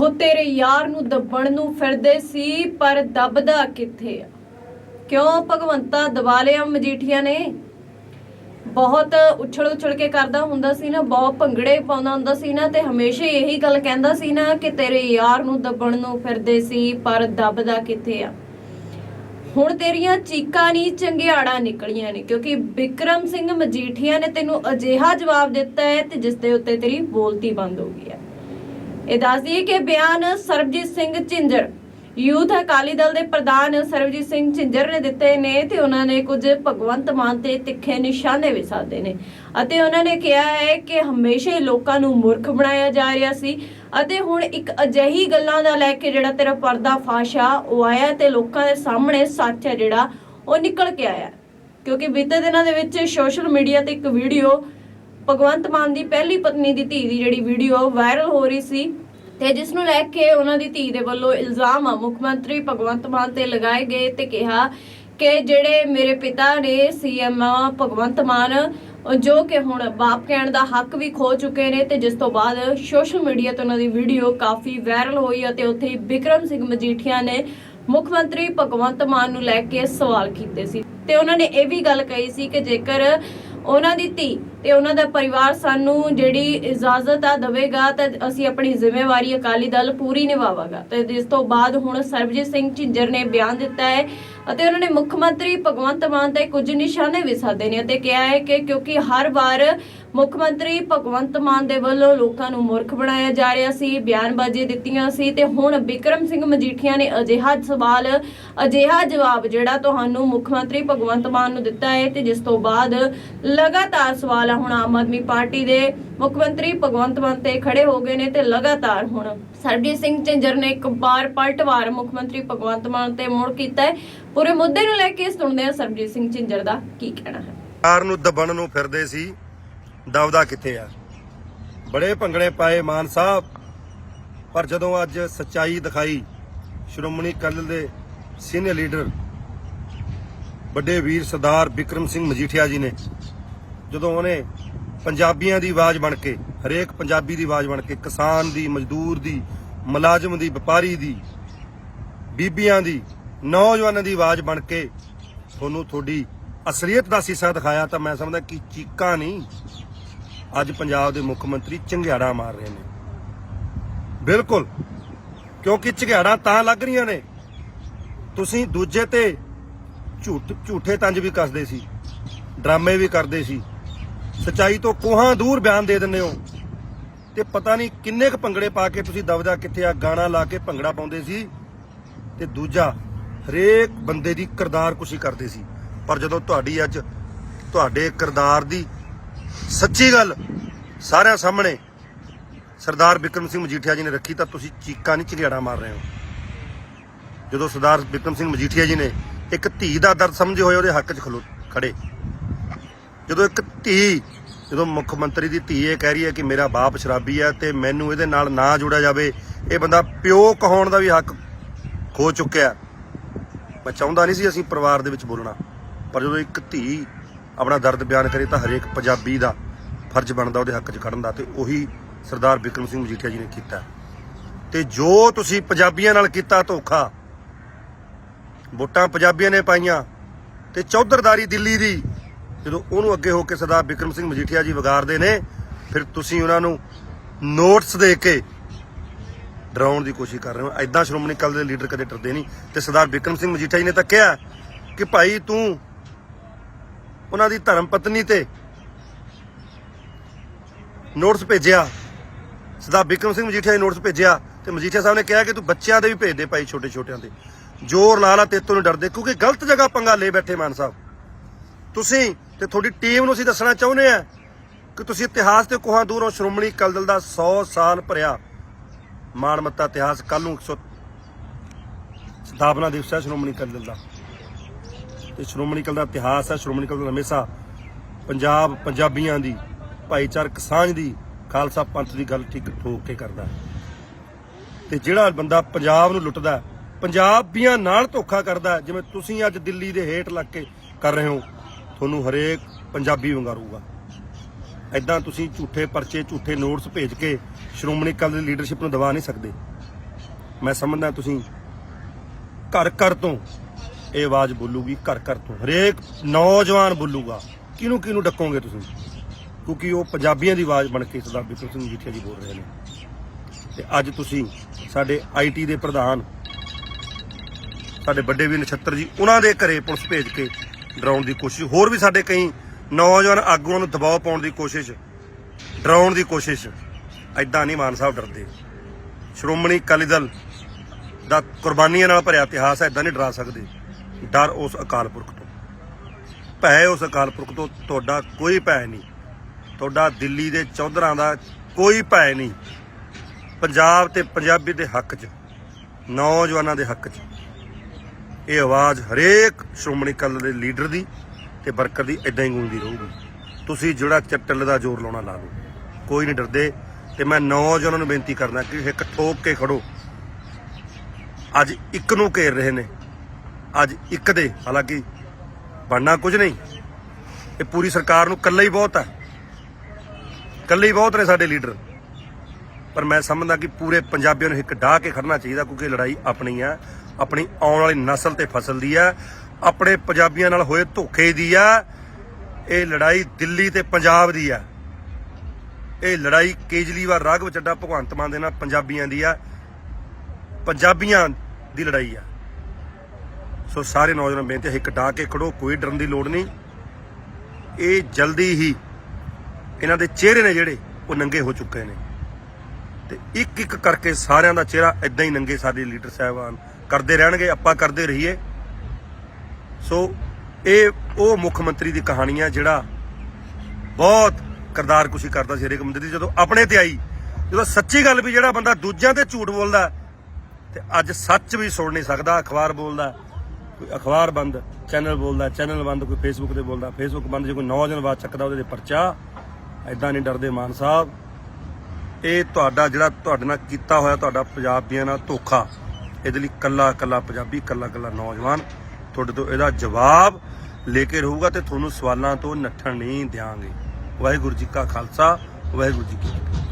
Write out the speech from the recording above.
ਹੋ ਤੇਰੇ ਯਾਰ ਨੂੰ ਦੱਬਣ ਨੂੰ ਫਿਰਦੇ ਸੀ, ਪਰ ਦੱਬਦਾ ਕਿੱਥੇ ਆ? ਕਿਉਂ ਭਗਵੰਤਾ ਦਬਾ ਲਿਆ ਮਜੀਠੀਆ ਨੇ? ਬਹੁਤ ਉਛਲ ਉਛਲ ਕੇ ਕਰਦਾ ਹੁੰਦਾ ਸੀ ਨਾ, ਬਹੁਤ ਭੰਗੜੇ ਪਾਉਂਦਾ ਹੁੰਦਾ ਸੀ ਨਾ, ਤੇ ਹਮੇਸ਼ਾ ਇਹੀ ਗੱਲ ਕਹਿੰਦਾ ਸੀ ਨਾ ਕਿ ਤੇਰੇ ਯਾਰ ਨੂੰ ਦੱਬਣ ਨੂੰ ਫਿਰਦੇ ਸੀ, ਪਰ ਦੱਬਦਾ ਕਿੱਥੇ ਆ? ਹੁਣ ਤੇਰੀਆਂ ਚੀਕਾਂ ਨਹੀਂ ਚੰਗਿਆੜਾਂ ਨਿਕਲੀਆਂ ਨੇ, ਕਿਉਂਕਿ ਵਿਕਰਮ ਸਿੰਘ ਮਜੀਠੀਆ ਨੇ ਤੈਨੂੰ ਅਜਿਹਾ ਜਵਾਬ ਦਿੱਤਾ ਹੈ ਤੇ ਜਿਸ ਦੇ ਉੱਤੇ ਤੇਰੀ ਬੋਲਤੀ ਬੰਦ ਹੋ ਗਈ ਹੈ। ਇਹ ਦੱਸ ਦਈਏ ਕਿ ਬਿਆਨ ਸਰਬਜੀਤ ਸਿੰਘ ਝਿੰਜਰ, ਯੂਥ ਅਕਾਲੀ ਦਲ ਦੇ ਪ੍ਰਧਾਨ ਸਰਬਜੀਤ ਸਿੰਘ ਝਿੰਜਰ ਨੇ ਦਿੱਤੇ ਨੇ ਤੇ ਉਹਨਾਂ ਨੇ ਕੁਝ ਭਗਵੰਤ ਮਾਨ ਤੇ ਤਿੱਖੇ ਨਿਸ਼ਾਨੇ ਵੀ ਸਾਧੇ ਨੇ ਅਤੇ ਉਹਨਾਂ ਨੇ ਕਿਹਾ ਹੈ ਕਿ ਹਮੇਸ਼ਾ ਹੀ ਲੋਕਾਂ ਨੂੰ ਮੂਰਖ ਬਣਾਇਆ ਜਾ ਰਿਹਾ ਸੀ ਅਤੇ ਹੁਣ ਇੱਕ ਅਜਿਹੀ ਗੱਲਾਂ ਦਾ ਲੈ ਕੇ ਜਿਹੜਾ ਤੇਰਾ ਪਰਦਾ ਫਾਸ਼ਾ ਉਹ ਆਇਆ ਤੇ ਲੋਕਾਂ ਦੇ ਸਾਹਮਣੇ ਸੱਚ ਹੈ ਜਿਹੜਾ, ਉਹ ਨਿਕਲ ਕੇ ਆਇਆ। ਕਿਉਂਕਿ ਬੀਤੇ ਦਿਨਾਂ ਦੇ ਵਿੱਚ ਸੋਸ਼ਲ ਮੀਡੀਆ ਤੇ ਇੱਕ ਵੀਡੀਓ ਭਗਵੰਤ ਮਾਨ ਦੀ ਪਹਿਲੀ ਪਤਨੀ ਦੀ ਧੀ ਦੀ ਜਿਹੜੀ ਵੀਡੀਓ ਵਾਇਰਲ ਹੋ ਰਹੀ ਸੀ ਤੇ ਜਿਸ ਨੂੰ ਲੈ ਕੇ ਉਹਨਾਂ ਦੀ ਧੀ ਦੇ ਵੱਲੋਂ ਇਲਜ਼ਾਮ ਆ, ਮੁੱਖ ਮੰਤਰੀ ਭਗਵੰਤ ਮਾਨ ਤੇ ਲਗਾਏ ਗਏ ਤੇ ਕਿਹਾ ਕਿ ਜਿਹੜੇ ਮੇਰੇ ਪਿਤਾ ਨੇ ਸੀਐਮ ਭਗਵੰਤ ਮਾਨ ਜੋ ਕਿ ਹੁਣ ਬਾਪ ਕਹਿਣ ਦਾ ਹੱਕ ਵੀ ਖੋ ਚੁੱਕੇ ਨੇ ਤੇ ਜਿਸ ਤੋਂ ਬਾਅਦ ਸੋਸ਼ਲ ਮੀਡੀਆ ਤੇ ਉਹਨਾਂ ਦੀ ਵੀਡੀਓ ਕਾਫੀ ਵਾਇਰਲ ਹੋਈ ਅਤੇ ਉੱਥੇ ਹੀ ਵਿਕਰਮ ਸਿੰਘ ਮਜੀਠੀਆ ਨੇ ਮੁੱਖ ਮੰਤਰੀ ਭਗਵੰਤ ਮਾਨ ਨੂੰ ਲੈ ਕੇ ਸਵਾਲ ਕੀਤੇ ਸੀ। ਤੇ ਉਹਨਾਂ ਨੇ ਇਹ ਵੀ ਗੱਲ ਕਹੀ ਸੀ ਕਿ ਜੇਕਰ ਉਹਨਾਂ ਦੀ ਧੀ ਤੇ ਉਹਨਾਂ ਦਾ ਪਰਿਵਾਰ ਸਾਨੂੰ ਜਿਹੜੀ ਇਜਾਜ਼ਤ ਆ ਦੇਵੇਗਾ ਤਾਂ ਅਸੀਂ ਆਪਣੀ ਜ਼ਿੰਮੇਵਾਰੀ ਅਕਾਲੀ ਦਲ ਪੂਰੀ ਨਿਭਾਵਾਂਗਾ। ਤੇ ਜਿਸ ਤੋਂ ਬਾਅਦ ਹੁਣ ਸਰਬਜੀਤ ਸਿੰਘ ਝਿੰਜਰ ਨੇ ਬਿਆਨ ਦਿੱਤਾ ਹੈ ਅਤੇ ਉਹਨਾਂ ਨੇ ਮੁੱਖ ਮੰਤਰੀ ਭਗਵੰਤ ਮਾਨ ਤੇ ਕੁਝ ਨਿਸ਼ਾਨੇ ਵੀ ਸਾਧੇ ਨੇ ਅਤੇ ਕਿਹਾ ਹੈ ਕਿ ਕਿਉਂਕਿ ਹਰ ਵਾਰ ਮੁੱਖ ਮੰਤਰੀ ਭਗਵੰਤ ਮਾਨ ਦੇ ਵੱਲੋਂ ਲੋਕਾਂ ਨੂੰ ਮੂਰਖ ਬਣਾਇਆ ਜਾ ਰਿਹਾ ਸੀ ਬਿਆਨਬਾਜ਼ੀ ਦਿੱਤੀਆਂ ਸੀ ਤੇ ਹੁਣ ਬਿਕਰਮ ਸਿੰਘ ਮਜੀਠੀਆ ਨੇ ਅਜਿਹਾ ਸਵਾਲ, ਅਜਿਹਾ ਜਵਾਬ ਜਿਹੜਾ ਤੁਹਾਨੂੰ ਮੁੱਖ ਮੰਤਰੀ ਭਗਵੰਤ ਮਾਨ ਨੂੰ ਦਿੱਤਾ ਹੈ ਤੇ ਜਿਸ ਤੋਂ ਬਾਅਦ ਲਗਾਤਾਰ ਸਵਾਲ ਆ ਹੁਣ ਆਮ ਆਦਮੀ ਪਾਰਟੀ ਦੇ ਮੁੱਖ ਮੰਤਰੀ ਭਗਵੰਤ ਮਾਨ ਤੇ ਖੜੇ ਹੋ ਗਏ ਨੇ ਤੇ ਲਗਾਤਾਰ ਹੁਣ ਸਰਬਜੀਤ ਸਿੰਘ ਝਿੰਜਰ ਨੇ ਇੱਕ ਵਾਰ ਪਲਟਵਾਰ ਮੁੱਖ ਮੰਤਰੀ ਭਗਵੰਤ ਮਾਨ ਤੇ ਮੁੜ ਕੀਤਾ ਹੈ। ਪੂਰੇ ਮੁੱਦੇ ਨੂੰ ਲੈ ਕੇ ਸੁਣਦੇ ਹਾਂ ਸਰਬਜੀਤ ਸਿੰਘ ਝਿੰਜਰ ਦਾ ਕੀ ਕਹਿਣਾ ਹੈ। ਕਾਰ ਨੂੰ ਦਬਣ ਨੂੰ ਫਿਰਦੇ ਸੀ, ਦਬਦਾ ਕਿੱਥੇ ਆ? ਬੜੇ ਭੰਗੜੇ ਪਾਏ ਮਾਨ ਸਾਹਿਬ, ਪਰ ਜਦੋਂ ਅੱਜ ਸੱਚਾਈ ਦਿਖਾਈ, ਸ਼੍ਰੋਮਣੀ ਅਕਾਲੀ ਦੇ ਸੀਨੀਅਰ ਲੀਡਰ ਵੱਡੇ ਵੀਰ ਸਰਦਾਰ ਵਿਕਰਮ ਸਿੰਘ ਮਜੀਠੀਆ ਜੀ ਨੇ ਜਦੋਂ ਉਹਨੇ ਪੰਜਾਬੀਆਂ ਦੀ ਆਵਾਜ਼ ਬਣ ਕੇ, ਹਰੇਕ ਪੰਜਾਬੀ ਦੀ ਆਵਾਜ਼ ਬਣ ਕੇ, ਕਿਸਾਨ ਦੀ, ਮਜ਼ਦੂਰ ਦੀ, ਮੁਲਾਜ਼ਮ ਦੀ, ਵਪਾਰੀ ਦੀ, ਬੀਬੀਆਂ ਦੀ, ਨੌਜਵਾਨਾਂ ਦੀ ਆਵਾਜ਼ ਬਣ ਕੇ ਤੁਹਾਨੂੰ ਤੁਹਾਡੀ ਅਸਲੀਅਤ ਦਾ ਸੀਸਾ ਦਿਖਾਇਆ ਤਾਂ ਮੈਂ ਸਮਝਦਾ ਕਿ ਚੀਕਾਂ ਨਹੀਂ, ਅੱਜ ਪੰਜਾਬ ਦੇ ਮੁੱਖ ਮੰਤਰੀ ਚੰਗਿਆੜਾ ਮਾਰ ਰਹੇ ਨੇ। ਬਿਲਕੁਲ, ਕਿਉਂਕਿ ਝਗੜਾ ਤਾਂ ਲੱਗ ਰਹੀਆਂ ਨੇ। ਤੁਸੀਂ ਦੂਜੇ ਤੇ ਝੂਠ, ਝੂਠੇ ਤੰਜ ਵੀ ਕੱਸਦੇ ਸੀ, ਡਰਾਮੇ ਵੀ ਕਰਦੇ ਸੀ। ਸਚਾਈ ਤੋਂ ਕੋਹਾਂ ਦੂਰ ਬਿਆਨ ਦੇ ਦਿੰਦੇ ਹੋ? ਤੇ ਪਤਾ ਨਹੀਂ ਕਿੰਨੇ ਕੁ ਭੰਗੜੇ ਪਾ ਕੇ ਤੁਸੀਂ ਦਬਦਾ ਕਿੱਥੇ ਆ, ਗਾਣਾ ਲਾ ਕੇ ਭੰਗੜਾ ਪਾਉਂਦੇ ਸੀ? ਤੇ ਦੂਜਾ, ਹਰੇਕ ਬੰਦੇ ਦੀ ਕਿਰਦਾਰ ਕੁਸ਼ੀ ਕਰਦੇ ਸੀ। ਪਰ ਜਦੋਂ ਤੁਹਾਡੀ ਅੱਜ ਤੁਹਾਡੇ ਕਿਰਦਾਰ ਦੀ ਸੱਚੀ ਗੱਲ ਸਾਰਿਆਂ ਸਾਹਮਣੇ ਸਰਦਾਰ ਬਿਕਰਮ ਸਿੰਘ ਮਜੀਠੀਆ ਜੀ ਨੇ ਰੱਖੀ, ਤਾਂ ਤੁਸੀਂ ਚੀਕਾਂ ਨਹੀਂ ਝਗੜਾ ਮਾਰ ਰਹੇ ਹੋ। ਜਦੋਂ ਸਰਦਾਰ ਬਿਕਰਮ ਸਿੰਘ ਮਜੀਠੀਆ ਜੀ ਨੇ ਇੱਕ ਧੀ ਦਾ ਦਰਦ ਸਮਝੇ ਹੋਏ, ਉਹਦੇ ਹੱਕ 'ਚ ਖਲੋ ਖੜੇ। ਜਦੋਂ ਇੱਕ ਧੀ, ਜਦੋਂ ਮੁੱਖ ਮੰਤਰੀ ਦੀ ਧੀ ਇਹ ਕਹਿ ਰਹੀ ਹੈ ਕਿ ਮੇਰਾ ਬਾਪ ਸ਼ਰਾਬੀ ਹੈ ਤੇ ਮੈਨੂੰ ਇਹਦੇ ਨਾਲ ਨਾ ਜੋੜਿਆ ਜਾਵੇ, ਇਹ ਬੰਦਾ ਪਿਓ ਕਹਾਉਣ ਦਾ ਵੀ ਹੱਕ ਖੋ ਚੁੱਕਿਆ ਮੈਂ ਚਾਹੁੰਦਾ ਨਹੀਂ ਸੀ ਅਸੀਂ ਪਰਿਵਾਰ ਦੇ ਵਿੱਚ ਬੋਲਣਾ, ਪਰ ਜਦੋਂ ਇੱਕ ਧੀ ਆਪਣਾ ਦਰਦ ਬਿਆਨ ਕਰੇ ਤਾਂ ਹਰੇਕ ਪੰਜਾਬੀ ਦਾ ਫਰਜ਼ ਬਣਦਾ ਉਹਦੇ ਹੱਕ 'ਚ ਖੜਨ ਦਾ ਤੇ ਉਹੀ ਸਰਦਾਰ ਬਿਕਰਮ ਸਿੰਘ ਮਜੀਠੀਆ ਜੀ ਨੇ ਕੀਤਾ ਤੇ ਜੋ ਤੁਸੀਂ ਪੰਜਾਬੀਆਂ ਨਾਲ ਕੀਤਾ ਧੋਖਾ, ਵੋਟਾਂ ਪੰਜਾਬੀਆਂ ਨੇ ਪਾਈਆਂ ਤੇ ਚੌਧਰਦਾਰੀ ਦਿੱਲੀ ਦੀ ਜਦੋਂ ਉਹਨੂੰ ਅੱਗੇ ਹੋ ਕੇ ਸਰਦਾਰ ਵਿਕਰਮ ਸਿੰਘ ਮਜੀਠੀਆ ਜੀ ਵਿਗਾੜਦੇ ਨੇ, ਫਿਰ ਤੁਸੀਂ ਉਹਨਾਂ ਨੂੰ ਨੋਟਸ ਦੇ ਕੇ ਡਰਾਉਣ ਦੀ ਕੋਸ਼ਿਸ਼ ਕਰ ਰਹੇ ਹੋ। ਐਦਾਂ ਸ਼੍ਰੋਮਣੀ ਅਕਾਲੀ ਦੇ ਲੀਡਰ ਕਦੇ ਡਰਦੇ ਨਹੀਂ। ਤੇ ਸਰਦਾਰ ਵਿਕਰਮ ਸਿੰਘ ਮਜੀਠੀਆ ਜੀ ਨੇ ਤਾਂ ਕਿਹਾ ਕਿ ਭਾਈ ਤੂੰ ਉਹਨਾਂ ਦੀ ਧਰਮ ਪਤਨੀ ਤੇ ਨੋਟਸ ਭੇਜਿਆ। ਸਰਦਾਰ ਵਿਕਰਮ ਸਿੰਘ ਮਜੀਠੀਆ ਜੀ ਨੋਟਸ ਭੇਜਿਆ ਤੇ ਮਜੀਠੀਆ ਸਾਹਿਬ ਨੇ ਕਿਹਾ ਕਿ ਤੂੰ ਬੱਚਿਆਂ ਦੇ ਵੀ ਭੇਜ ਦੇ ਭਾਈ ਛੋਟੇ ਛੋਟਿਆਂ ਦੇ। ਜ਼ੋਰ ਲਾ ਲਾ ਤੇਤੋਂ ਨਹੀਂ ਡਰਦੇ ਕਿਉਂਕਿ ਗਲਤ ਜਗ੍ਹਾ ਪੰਗਾ ਲੈ ਬੈਠੇ ਮਾਨ ਸਾਹਿਬ। ਤੁਸੀਂ ਤੇ ਤੁਹਾਡੀ ਟੀਮ ਨੂੰ ਅਸੀਂ ਦੱਸਣਾ ਚਾਹੁੰਦੇ ਆ ਕਿ ਤੁਸੀਂ ਇਤਿਹਾਸ ਤੇ ਕੋਹਾਂ ਦੂਰੋਂ ਸ਼੍ਰੋਮਣੀ ਅਕਾਲੀ ਦਲ ਦਾ 100 ਸਾਲ ਭਰਿਆ ਮਾਣਮੱਤਾ ਇਤਿਹਾਸ ਕੱਲ ਨੂੰ 100 ਸਥਾਪਨਾ ਦਿਵਸ ਹੈ ਸ਼੍ਰੋਮਣੀ ਅਕਾਲੀ ਦਲ ਦਾ। ਤੇ ਸ਼੍ਰੋਮਣੀ ਅਕਾਲੀ ਦਾ ਇਤਿਹਾਸ ਹੈ, ਸ਼੍ਰੋਮਣੀ ਅਕਾਲੀ ਦਲ ਹਮੇਸ਼ਾ ਪੰਜਾਬ ਪੰਜਾਬੀਆਂ ਦੀ, ਭਾਈਚਾਰਕ ਸਾਂਝ ਦੀ, ਖਾਲਸਾ ਪੰਥ ਦੀ ਗੱਲ ਠੀਕ ਠੋਕ ਕੇ ਕਰਦਾ ਹੈ। ਤੇ ਜਿਹੜਾ ਬੰਦਾ ਪੰਜਾਬ ਨੂੰ ਲੁੱਟਦਾ ਪੰਜਾਬੀਆਂ ਨਾਲ ਧੋਖਾ ਕਰਦਾ ਜਿਵੇਂ ਤੁਸੀਂ ਅੱਜ ਦਿੱਲੀ ਦੇ ਹੇਠ ਲੱਗ ਕੇ ਕਰ ਰਹੇ ਹੋ। ਤੁਹਾਨੂੰ ਹਰੇਕ ਪੰਜਾਬੀ ਵੰਗਾਰੂਗਾ। ਐਦਾਂ ਤੁਸੀਂ ਝੂਠੇ ਪਰਚੇ, ਝੂਠੇ ਨੋਟਸ ਭੇਜ ਕੇ ਸ਼੍ਰੋਮਣੀ ਅਕਾਲੀ ਦਲ ਲੀਡਰਸ਼ਿਪ ਨੂੰ ਦਬਾ ਨਹੀਂ ਸਕਦੇ। ਮੈਂ ਸਮਝਦਾ ਤੁਸੀਂ ਘਰ ਘਰ ਤੋਂ ਇਹ ਆਵਾਜ਼ ਬੋਲੂਗੀ, ਘਰ ਘਰ ਤੋਂ। ਹਰੇਕ ਨੌਜਵਾਨ ਬੋਲੂਗਾ। ਕਿਹਨੂੰ ਕਿਹਨੂੰ ਡੱਕੋਗੇ ਤੁਸੀਂ? ਕਿਉਂਕਿ ਉਹ ਪੰਜਾਬੀਆਂ ਦੀ ਆਵਾਜ਼ ਬਣ ਕੇ ਸਰਦਾਰ ਬਿਕਰਮ ਸਿੰਘ ਮਜੀਠੀਆ ਜੀ ਬੋਲ ਰਹੇ ਨੇ। ਤੇ ਅੱਜ ਤੁਸੀਂ ਸਾਡੇ ਆਈਟੀ ਦੇ ਪ੍ਰਧਾਨ, ਸਾਡੇ ਵੱਡੇ ਵੀ ਨਛੱਤਰ ਜੀ, ਉਹਨਾਂ ਦੇ ਘਰੇ ਪੁਲਿਸ ਭੇਜ ਕੇ ਡਰਾਉਣ ਦੀ ਕੋਸ਼ਿਸ਼, ਹੋਰ ਵੀ ਸਾਡੇ ਕਈ ਨੌਜਵਾਨ ਆਗੂਆਂ ਨੂੰ ਦਬਾਅ ਪਾਉਣ ਦੀ ਕੋਸ਼ਿਸ਼, ਡਰਾਉਣ ਦੀ ਕੋਸ਼ਿਸ਼ ਐਦਾਂ ਨਹੀਂ ਮਾਨ ਸਾਹਿਬ ਡਰਦੇ। ਸ਼੍ਰੋਮਣੀ ਅਕਾਲੀ ਦਲ ਦਾ ਕੁਰਬਾਨੀਆਂ ਨਾਲ ਭਰਿਆ ਇਤਿਹਾਸ ਐਦਾਂ ਨਹੀਂ ਡਰਾ ਸਕਦੇ। ਡਰ ਉਸ ਅਕਾਲ ਪੁਰਖ ਤੋਂ। ਭੈ ਉਸ ਅਕਾਲ ਪੁਰਖ ਤੋਂ, ਤੁਹਾਡਾ ਕੋਈ ਭੈ ਨਹੀਂ। ਤੁਹਾਡਾ ਦਿੱਲੀ ਦੇ ਚੌਧਰਾਂ ਦਾ ਕੋਈ ਭੈ ਨਹੀਂ। ਪੰਜਾਬ ਤੇ ਪੰਜਾਬੀ ਦੇ ਹੱਕ 'ਚ, ਨੌਜਵਾਨਾਂ ਦੇ ਹੱਕ 'ਚ। ਇਹ ਆਵਾਜ਼ ਹਰੇਕ ਸ਼੍ਰੋਮਣੀ ਅਕਾਲੀ ਦਲ ਦੇ ਲੀਡਰ ਦੀ ਤੇ ਵਰਕਰ ਦੀ ਇਦਾਂ ਹੀ ਗੂੰਜਦੀ ਰਹੂਗੀ। ਤੁਸੀਂ ਜਿਹੜਾ ਚੱਟਲ ਦਾ ਜ਼ੋਰ ਲਾਉਣਾ ਲਾ ਲਓ ਕੋਈ ਨਹੀਂ ਡਰਦੇ ਤੇ ਮੈਂ ਨੌਜਵਾਨਾਂ ਨੂੰ ਬੇਨਤੀ ਕਰਦਾ ਕਿ ਇੱਕ ਠੋਕ ਕੇ ਖੜੋ। ਅੱਜ ਇੱਕ ਨੂੰ ਘੇਰ ਰਹੇ ਨੇ। ਅੱਜ ਇੱਕ ਦੇ, ਹਾਲਾਂਕਿ ਬਣਨਾ ਕੁਝ ਨਹੀਂ। ਇਹ ਪੂਰੀ ਸਰਕਾਰ ਨੂੰ ਇਕੱਲਾ ਹੀ ਬਹੁਤ ਹੈ। ਇਕੱਲੇ ਹੀ ਬਹੁਤ ਨੇ ਸਾਡੇ ਲੀਡਰ। ਪਰ ਮੈਂ ਸਮਝਦਾ ਕਿ ਪੂਰੇ ਪੰਜਾਬੀਆਂ ਨੂੰ ਇੱਕ ਡਾਹ ਕੇ ਖੜਨਾ ਚਾਹੀਦਾ ਕਿਉਂਕਿ ਇਹ ਲੜਾਈ ਆਪਣੀ ਹੈ ਆਪਣੀ ਆਉਣ ਵਾਲੀ ਨਸਲ ਤੇ ਫਸਲ ਦੀ ਹੈ ਆਪਣੇ ਪੰਜਾਬੀਆਂ ਨਾਲ ਹੋਏ ਧੋਖੇ ਦੀ ਆ। ਇਹ ਲੜਾਈ ਦਿੱਲੀ ਤੇ ਪੰਜਾਬ ਦੀ ਹੈ ਇਹ ਲੜਾਈ ਕੇਜਲੀਵਾਲ ਰਾਘਵ ਚੱਡਾ, ਭਗਵੰਤ ਮਾਨ ਦੇ ਨਾਲ ਪੰਜਾਬੀਆਂ ਦੀ ਆ। ਪੰਜਾਬੀਆਂ ਦੀ ਲੜਾਈ ਆ। ਸੋ ਸਾਰੇ ਨੌਜਵਾਨ ਬੇਨਤੀ ਹੈ ਇੱਕ ਢਾਹ ਕੇ ਖੜੋ, ਕੋਈ ਡਰਨ ਦੀ ਲੋੜ ਨਹੀਂ। ਇਹ ਜਲਦੀ ਹੀ ਇਹਨਾਂ ਦੇ ਚਿਹਰੇ ਨੇ ਜਿਹੜੇ, ਉਹ ਨੰਗੇ ਹੋ ਚੁੱਕੇ ਨੇ। ਤੇ ਇੱਕ ਇੱਕ ਕਰਕੇ ਸਾਰਿਆਂ ਦਾ ਚਿਹਰਾ ਇਦਾਂ ਹੀ ਨੰਗੇ ਸਾਡੇ ਲੀਡਰ ਸਾਹਿਬਾਨ ਕਰਦੇ ਰਹਿਣਗੇ, ਆਪਾਂ ਕਰਦੇ ਰਹੀਏ। ਸੋ ਇਹ ਉਹ ਮੁੱਖ ਮੰਤਰੀ ਦੀ ਕਹਾਣੀ ਆ ਜਿਹੜਾ ਬਹੁਤ ਕਰਦਾਰ ਕੁਸ਼ੀ ਕਰਦਾ ਸੀ ਹਰੇਕ ਬੰਦੇ ਦੀ, ਜਦੋਂ ਆਪਣੇ ਤੇ ਆਈ, ਜਦੋਂ ਸੱਚੀ ਗੱਲ ਵੀ ਜਿਹੜਾ ਬੰਦਾ ਦੂਜਿਆਂ ਤੇ ਝੂਠ ਬੋਲਦਾ ਤੇ ਅੱਜ ਸੱਚ ਵੀ ਸੁਣ ਨਹੀਂ ਸਕਦਾ, ਅਖਬਾਰ ਬੋਲਦਾ ਕੋਈ ਅਖਬਾਰ ਬੰਦ, ਚੈਨਲ ਬੋਲਦਾ ਚੈਨਲ ਬੰਦ, ਕੋਈ ਫੇਸਬੁੱਕ ਤੇ ਬੋਲਦਾ ਫੇਸਬੁੱਕ ਬੰਦ, ਜੇ ਕੋਈ ਨੌਜਵਾਨ ਬਾਤ ਚੱਕਦਾ ਉਹਦੇ ਤੇ ਪਰਚਾ ਐਦਾਂ ਨਹੀਂ ਡਰਦੇ ਮਾਨ ਸਾਹਿਬ। ਇਹ ਤੁਹਾਡਾ ਜਿਹੜਾ ਤੁਹਾਡੇ ਨਾਲ ਕੀਤਾ ਹੋਇਆ ਤੁਹਾਡਾ ਪੰਜਾਬੀਆਂ ਨਾਲ ਧੋਖਾ। ਇਹਦੇ ਲਈ ਕੱਲਾ ਕੱਲਾ ਪੰਜਾਬੀ, ਕੱਲਾ ਕੱਲਾ ਨੌਜਵਾਨ ਤੁਹਾਡੇ ਤੋਂ ਇਹਦਾ ਜਵਾਬ ਲੈ ਕੇ ਰਹੂਗਾ ਤੇ ਤੁਹਾਨੂੰ ਸਵਾਲਾਂ ਤੋਂ ਨੱਠਣ ਨਹੀਂ ਦਿਆਂਗੇ। ਵਾਹਿਗੁਰੂ ਜੀ ਕਾ ਖਾਲਸਾ, ਵਾਹਿਗੁਰੂ ਜੀ ਕੀ ਫਤਿਹ।